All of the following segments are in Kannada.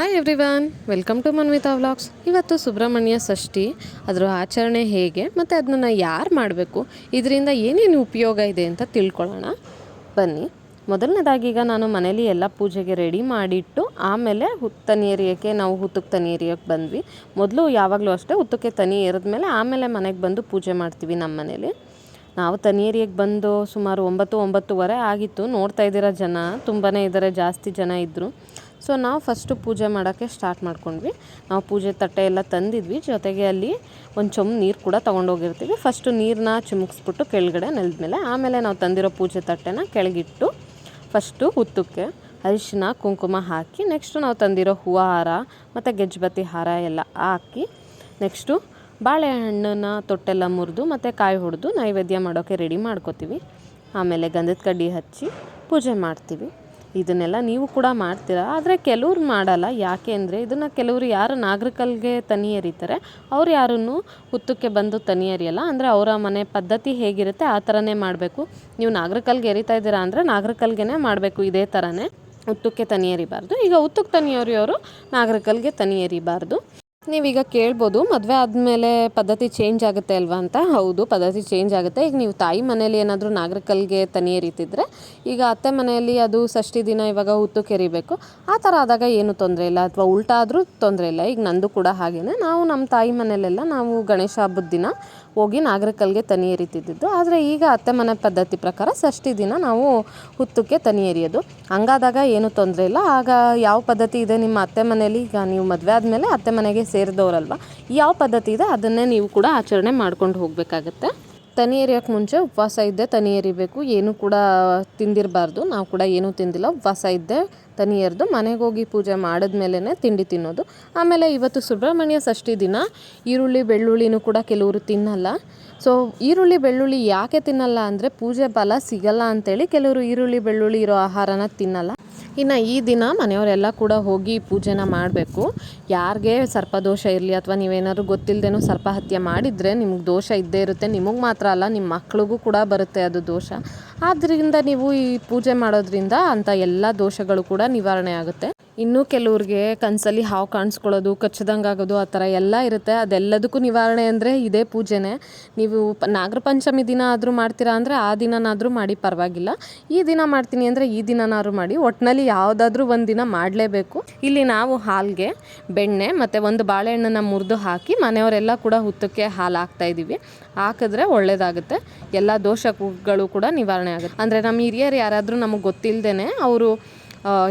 Hi everyone welcome to Manvitha vlogs ಇವತ್ತು ಸುಬ್ರಹ್ಮಣ್ಯ ಷಷ್ಠಿ, ಅದರ ಆಚರಣೆ ಹೇಗೆ ಮತ್ತು ಅದನ್ನ ಯಾರು ಮಾಡಬೇಕು, ಇದರಿಂದ ಏನೇನು ಉಪಯೋಗ ಇದೆ ಅಂತ ತಿಳ್ಕೊಳ್ಳೋಣ. ಬನ್ನಿ, ಮೊದಲನೇದಾಗಿ ಈಗ ನಾನು ಮನೇಲಿ ಎಲ್ಲ ಪೂಜೆಗೆ ರೆಡಿ ಮಾಡಿಟ್ಟು ಆಮೇಲೆ ತನಿ ಎರಿಯೋಕ್ಕೆ ನಾವು ಹುತ್ತಕ್ಕೆ ತನಿ ಏರಿಯೋಕ್ಕೆ ಬಂದ್ವಿ. ಮೊದಲು ಯಾವಾಗಲೂ ಅಷ್ಟೇ ಹುತ್ತಕ್ಕೆ ತನಿ ಮೇಲೆ ಆಮೇಲೆ ಮನೆಗೆ ಬಂದು ಪೂಜೆ ಮಾಡ್ತೀವಿ ನಮ್ಮ ಮನೇಲಿ. ನಾವು ತನಿಯರಿಯಕ್ಕೆ ಬಂದು ಸುಮಾರು ಒಂಬತ್ತು, ಒಂಬತ್ತುವರೆ ಆಗಿತ್ತು. ನೋಡ್ತಾ ಇದ್ದೀರ ಜನ ತುಂಬಾ ಇದ್ದಾರೆ, ಜಾಸ್ತಿ ಜನ ಇದ್ದರು ಸೊ ನಾವು ಫಸ್ಟು ಪೂಜೆ ಮಾಡೋಕ್ಕೆ ಸ್ಟಾರ್ಟ್ ಮಾಡ್ಕೊಂಡ್ವಿ. ನಾವು ಪೂಜೆ ತಟ್ಟೆ ಎಲ್ಲ ತಂದಿದ್ವಿ. ಜೊತೆಗೆ ಅಲ್ಲಿ ಒಂದು ಚೊಂಬು ನೀರು ಕೂಡ ತೊಗೊಂಡೋಗಿರ್ತೀವಿ. ಫಸ್ಟು ನೀರನ್ನ ಚಿಮುಕ್ಸ್ಬಿಟ್ಟು ಕೆಳಗಡೆ ನೆಲದ ಮೇಲೆ, ಆಮೇಲೆ ನಾವು ತಂದಿರೋ ಪೂಜೆ ತಟ್ಟೆನ ಕೆಳಗಿಟ್ಟು ಫಸ್ಟು ಹುತ್ತಕ್ಕೆ ಅರಿಶಿನ, ಕುಂಕುಮ ಹಾಕಿ ನೆಕ್ಸ್ಟು ನಾವು ತಂದಿರೋ ಹೂವು ಹಾರ ಮತ್ತು ಗೆಜ್ಜಬತ್ತಿ ಹಾರ ಎಲ್ಲ ಹಾಕಿ ನೆಕ್ಸ್ಟು ಬಾಳೆಹಣ್ಣನ್ನ ತೊಟ್ಟೆಲ್ಲ ಮುರಿದು ಮತ್ತು ಕಾಯಿ ಹೊಡೆದು ನೈವೇದ್ಯ ಮಾಡೋಕ್ಕೆ ರೆಡಿ ಮಾಡ್ಕೋತೀವಿ. ಆಮೇಲೆ ಗಂಧದ ಕಡ್ಡಿ ಹಚ್ಚಿ ಪೂಜೆ ಮಾಡ್ತೀವಿ. ಇದನ್ನೆಲ್ಲ ನೀವು ಕೂಡ ಮಾಡ್ತೀರಾ? ಆದರೆ ಕೆಲವ್ರು ಮಾಡಲ್ಲ. ಯಾಕೆ ಅಂದರೆ ಇದನ್ನು ಕೆಲವರು ಯಾರು ನಾಗರಿಕಲ್ಗೆ ತನಿ ಎರಿತಾರೆ, ಅವ್ರು ಯಾರನ್ನು ಹುತ್ತಕ್ಕೆ ಬಂದು ತನಿ ಎರಿಯಲ್ಲ. ಅಂದರೆ ಅವರ ಮನೆ ಪದ್ಧತಿ ಹೇಗಿರುತ್ತೆ ಆ ಥರನೇ ಮಾಡಬೇಕು. ನೀವು ನಾಗರಿಕಲ್ಗೆ ಎರಿತಾ ಇದ್ದೀರಾ ಅಂದರೆ ನಾಗರಿಕಲ್ಗೆ ಮಾಡಬೇಕು ಇದೇ ಥರನೇ ಹುತ್ತಕ್ಕೆ ತನಿ ಎರಿಬಾರ್ದು. ಈಗ ಹುತ್ತಕ್ಕೆ ತನಿ ಎರಿಯೋರು ನಾಗರಿಕಲ್ಗೆ ತನಿ ಎರಿಬಾರ್ದು. ನೀವೀಗ ಕೇಳ್ಬೋದು, ಮದುವೆ ಆದಮೇಲೆ ಪದ್ಧತಿ ಚೇಂಜ್ ಆಗುತ್ತೆ ಅಲ್ವಾ ಅಂತ. ಹೌದು, ಪದ್ಧತಿ ಚೇಂಜ್ ಆಗುತ್ತೆ. ಈಗ ನೀವು ತಾಯಿ ಮನೇಲಿ ಏನಾದರೂ ನಾಗರಿಕಲ್ಗೆ ತನಿ ಎರಿತಿದ್ರೆ ಈಗ ಅತ್ತೆ ಮನೆಯಲ್ಲಿ ಅದು ಷಷ್ಠಿ ದಿನ ಇವಾಗ ಹುತ್ತು ಕೆರಿಬೇಕು. ಆ ಥರ ಆದಾಗ ಏನು ತೊಂದರೆ ಇಲ್ಲ, ಅಥವಾ ಉಲ್ಟಾ ಆದರೂ ತೊಂದರೆ ಇಲ್ಲ. ಈಗ ನಂದು ಕೂಡ ಹಾಗೇನೆ. ನಾವು ನಮ್ಮ ತಾಯಿ ಮನೆಯಲ್ಲೆಲ್ಲ ನಾವು ಗಣೇಶ ಹಬ್ಬದ ದಿನ ಹೋಗಿ ನಾಗರಿಕಲ್ಗೆ ತನಿ ಎರಿತಿದ್ದು ಆದರೆ ಈಗ ಅತ್ತೆ ಮನೆ ಪದ್ಧತಿ ಪ್ರಕಾರ ಷಷ್ಠಿ ದಿನ ನಾವು ಹುತ್ತಕ್ಕೆ ತನಿ ಎರಿಯೋದು. ಹಂಗಾದಾಗ ಏನು ತೊಂದರೆ ಇಲ್ಲ. ಆಗ ಯಾವ ಪದ್ಧತಿ ಇದೆ ನಿಮ್ಮ ಅತ್ತೆ ಮನೆಯಲ್ಲಿ? ಈಗ ನೀವು ಮದುವೆ ಆದಮೇಲೆ ಅತ್ತೆ ಮನೆಗೆ ಸೇರಿದವರಲ್ವ, ಯಾವ ಪದ್ಧತಿ ಇದೆ ಅದನ್ನೇ ನೀವು ಕೂಡ ಆಚರಣೆ ಮಾಡ್ಕೊಂಡು ಹೋಗಬೇಕಾಗತ್ತೆ. ತನಿ ಎರಿಯೋಕ್ಕೆ ಮುಂಚೆ ಉಪವಾಸ ಇದ್ದೆ, ತನಿ ಎರಿಬೇಕು. ಏನೂ ಕೂಡ ತಿಂದಿರಬಾರ್ದು. ನಾವು ಕೂಡ ಏನೂ ತಿಂದಿಲ್ಲ. ಉಪವಾಸ ಇದ್ದೆ, ತನಿ ಎರೆದು, ಮನೆಗೆ ಹೋಗಿ ಪೂಜೆ ಮಾಡಿದ್ಮೇಲೆ ತಿಂಡಿ ತಿನ್ನೋದು. ಆಮೇಲೆ ಇವತ್ತು ಸುಬ್ರಹ್ಮಣ್ಯ ಷಷ್ಠಿ ದಿನ. ಈರುಳ್ಳಿ, ಬೆಳ್ಳುಳ್ಳಿನೂ ಕೂಡ ಕೆಲವರು ತಿನ್ನಲ್ಲ. ಸೊ, ಈರುಳ್ಳಿ, ಬೆಳ್ಳುಳ್ಳಿ ಯಾಕೆ ತಿನ್ನಲ್ಲ ಅಂದರೆ ಪೂಜೆ ಫಲ ಸಿಗಲ್ಲ ಅಂತೇಳಿ ಕೆಲವರು ಈರುಳ್ಳಿ, ಬೆಳ್ಳುಳ್ಳಿ ಇರೋ ಆಹಾರನ ತಿನ್ನಲ್ಲ. ಇನ್ನು ಈ ದಿನ ಮನೆಯವರೆಲ್ಲ ಕೂಡ ಹೋಗಿ ಪೂಜೆನ ಮಾಡಬೇಕು. ಯಾರಿಗೆ ಸರ್ಪದೋಷ ಇರಲಿ ಅಥವಾ ನೀವೇನಾದ್ರು ಗೊತ್ತಿಲ್ಲದೇನೋ ಸರ್ಪ ಹತ್ಯೆ ಮಾಡಿದರೆ ನಿಮ್ಗೆ ದೋಷ ಇದ್ದೇ ಇರುತ್ತೆ. ನಿಮಗೆ ಮಾತ್ರ ಅಲ್ಲ ನಿಮ್ಮ ಮಕ್ಳಿಗೂ ಕೂಡ ಬರುತ್ತೆ ಅದು ದೋಷ. ಆದ್ದರಿಂದ ನೀವು ಈ ಪೂಜೆ ಮಾಡೋದ್ರಿಂದ ಅಂತ ಎಲ್ಲ ದೋಷಗಳು ಕೂಡ ನಿವಾರಣೆ ಆಗುತ್ತೆ. ಇನ್ನೂ ಕೆಲವ್ರಿಗೆ ಕನಸಲ್ಲಿ ಹಾವು ಕಾಣಿಸ್ಕೊಳ್ಳೋದು, ಕಚ್ಚದಂಗೆ ಆಗೋದು, ಆ ಥರ ಎಲ್ಲ ಇರುತ್ತೆ. ಅದೆಲ್ಲದಕ್ಕೂ ನಿವಾರಣೆ ಅಂದರೆ ಇದೇ ಪೂಜೆನೇ. ನೀವು ನಾಗರಪಂಚಮಿ ನಾಗರ ಪಂಚಮಿ ದಿನ ಆದರೂ ಮಾಡ್ತೀರಾ ಅಂದರೆ ಆ ದಿನನಾದರೂ ಮಾಡಿ ಪರವಾಗಿಲ್ಲ. ಈ ದಿನ ಮಾಡ್ತೀನಿ ಅಂದರೆ ಈ ದಿನನಾದ್ರೂ ಮಾಡಿ. ಒಟ್ಟಿನಲ್ಲಿ ಯಾವುದಾದ್ರೂ ಒಂದು ದಿನ ಮಾಡಲೇಬೇಕು. ಇಲ್ಲಿ ನಾವು ಹಾಲಿಗೆ, ಬೆಣ್ಣೆ ಮತ್ತು ಒಂದು ಬಾಳೆಹಣ್ಣನ್ನು ಮುರಿದು ಹಾಕಿ ಮನೆಯವರೆಲ್ಲ ಕೂಡ ಹುತ್ತಕ್ಕೆ ಹಾಲು ಹಾಕ್ತಾಯಿದ್ದೀವಿ ಹಾಕಿದ್ರೆ ಒಳ್ಳೆಯದಾಗುತ್ತೆ ಎಲ್ಲ ದೋಷಗಳು ಕೂಡ ನಿವಾರಣೆ ಆಗುತ್ತೆ. ಅಂದರೆ ನಮ್ಮ ಹಿರಿಯರು ಯಾರಾದರೂ ನಮಗೆ ಗೊತ್ತಿಲ್ಲದೇ ಅವರು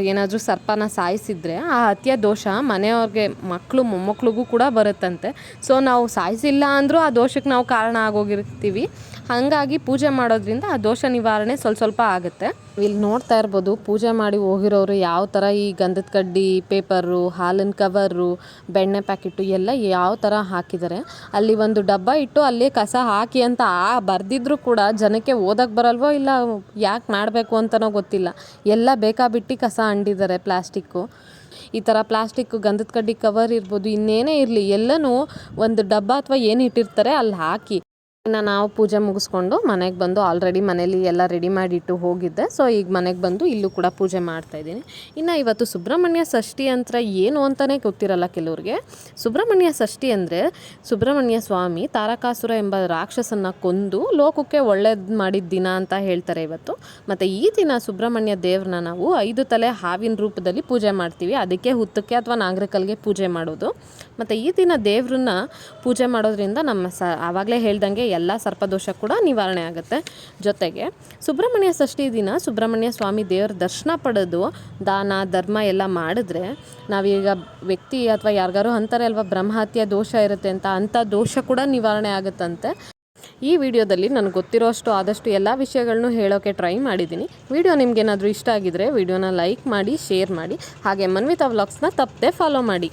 ಏನಾದರೂ ಸರ್ಪನ ಸಾಯಿಸಿದ್ರೆ ಆ ಹತ್ಯೆ ದೋಷ ಮನೆಯವ್ರಿಗೆ ಮಕ್ಕಳು ಮೊಮ್ಮಕ್ಕಳಿಗೂ ಕೂಡ ಬರುತ್ತಂತೆ. ಸೊ ನಾವು ಸಾಯಿಸಿಲ್ಲ ಅಂದರೂ ಆ ದೋಷಕ್ಕೆ ನಾವು ಕಾರಣ ಆಗೋಗಿರ್ತೀವಿ. ಹಾಗಾಗಿ ಪೂಜೆ ಮಾಡೋದ್ರಿಂದ ಆ ದೋಷ ನಿವಾರಣೆ ಸ್ವಲ್ಪ ಸ್ವಲ್ಪ ಆಗುತ್ತೆ. ಇಲ್ಲಿ ನೋಡ್ತಾ ಇರ್ಬೋದು, ಪೂಜೆ ಮಾಡಿ ಹೋಗಿರೋರು ಯಾವ ಥರ ಈ ಗಂಧದ ಕಡ್ಡಿ, ಪೇಪರು, ಹಾಲಿನ ಕವರು, ಬೆಣ್ಣೆ ಪ್ಯಾಕೆಟು ಎಲ್ಲ ಯಾವ ಥರ ಹಾಕಿದ್ದಾರೆ ಅಲ್ಲಿ ಒಂದು ಡಬ್ಬ ಇಟ್ಟು ಅಲ್ಲಿ ಕಸ ಹಾಕಿ ಅಂತ ಆ ಬರೆದಿದ್ರು ಕೂಡ ಜನಕ್ಕೆ ಓದಕ್ಕೆ ಬರಲ್ವೋ ಇಲ್ಲ ಯಾಕೆ ಮಾಡಬೇಕು ಅಂತನೋ ಗೊತ್ತಿಲ್ಲ. ಎಲ್ಲ ಬೇಕಾಬಿಟ್ಟು ಕಸ ಅಂಡಿದ್ದಾರೆ ಪ್ಲಾಸ್ಟಿಕ್ಕು. ಈ ಥರ ಪ್ಲಾಸ್ಟಿಕ್ ಗಂಧದ ಕಡ್ಡಿ, ಕವರ್ ಇರ್ಬೋದು ಇನ್ನೇನೇ ಇರಲಿ ಎಲ್ಲನೂ ಒಂದು ಡಬ್ಬ ಅಥವಾ ಏನು ಇಟ್ಟಿರ್ತಾರೆ ಅಲ್ಲಿ ಹಾಕಿ. ಇನ್ನು ನಾವು ಪೂಜೆ ಮುಗಿಸ್ಕೊಂಡು ಮನೆಗೆ ಬಂದು ಆಲ್ರೆಡಿ ಮನೇಲಿ ಎಲ್ಲ ರೆಡಿ ಮಾಡಿಟ್ಟು ಹೋಗಿದ್ದೆ. ಸೊ ಈಗ ಮನೆಗೆ ಬಂದು ಇಲ್ಲೂ ಕೂಡ ಪೂಜೆ ಮಾಡ್ತಾ ಇದ್ದೀನಿ. ಇನ್ನು ಇವತ್ತು ಸುಬ್ರಹ್ಮಣ್ಯ ಷಷ್ಠಿ ಅಂತ ಏನು ಅಂತಲೇ ಗೊತ್ತಿರಲ್ಲ ಕೆಲವ್ರಿಗೆ. ಸುಬ್ರಹ್ಮಣ್ಯ ಷಷ್ಠಿ ಅಂದರೆ ಸುಬ್ರಹ್ಮಣ್ಯ ಸ್ವಾಮಿ ತಾರಕಾಸುರ ಎಂಬ ರಾಕ್ಷಸನ ಕೊಂದು ಲೋಕಕ್ಕೆ ಒಳ್ಳೇದು ಮಾಡಿದ ದಿನ ಅಂತ ಹೇಳ್ತಾರೆ ಇವತ್ತು. ಮತ್ತು ಈ ದಿನ ಸುಬ್ರಹ್ಮಣ್ಯ ದೇವ್ರನ್ನ ನಾವು ಐದು ತಲೆ ಹಾವಿನ ರೂಪದಲ್ಲಿ ಪೂಜೆ ಮಾಡ್ತೀವಿ. ಅದಕ್ಕೆ ಹುತ್ತಕ್ಕೆ ಅಥವಾ ನಾಗರಿಕಲ್ಗೆ ಪೂಜೆ ಮಾಡೋದು. ಮತ್ತು ಈ ದಿನ ದೇವ್ರನ್ನ ಪೂಜೆ ಮಾಡೋದ್ರಿಂದ ನಮ್ಮ ಸ ಆವಾಗಲೇ ಹೇಳ್ದಂಗೆ ಎಲ್ಲ ಸರ್ಪದೋಷ ಕೂಡ ನಿವಾರಣೆ ಆಗುತ್ತೆ ಜೊತೆಗೆ ಸುಬ್ರಹ್ಮಣ್ಯ ಷಷ್ಠಿ ದಿನ ಸುಬ್ರಹ್ಮಣ್ಯ ಸ್ವಾಮಿ ದೇವರ ದರ್ಶನ ಪಡೆದು ದಾನ, ಧರ್ಮ ಎಲ್ಲ ಮಾಡಿದ್ರೆ ನಾವೀಗ ವ್ಯಕ್ತಿ ಅಥವಾ ಯಾರಿಗಾರು ಅಂತಾರೆ ಅಲ್ವಾ, ಬ್ರಹ್ಮಹತ್ಯೆ ದೋಷ ಇರುತ್ತೆ ಅಂತ ಅಂಥ ದೋಷ ಕೂಡ ನಿವಾರಣೆ ಆಗುತ್ತಂತೆ. ಈ ವಿಡಿಯೋದಲ್ಲಿ ನನಗೆ ಗೊತ್ತಿರೋಷ್ಟು ಆದಷ್ಟು ಎಲ್ಲ ವಿಷಯಗಳನ್ನು ಹೇಳೋಕ್ಕೆ ಟ್ರೈ ಮಾಡಿದ್ದೀನಿ. ವಿಡಿಯೋ ನಿಮಗೇನಾದರೂ ಇಷ್ಟ ಆಗಿದರೆ ವಿಡಿಯೋನ ಲೈಕ್ ಮಾಡಿ, ಶೇರ್ ಮಾಡಿ, ಹಾಗೆ ಮನ್ವಿತಾ ವ್ಲಾಗ್ಸ್ನ ತಪ್ಪದೆ ಫಾಲೋ ಮಾಡಿ.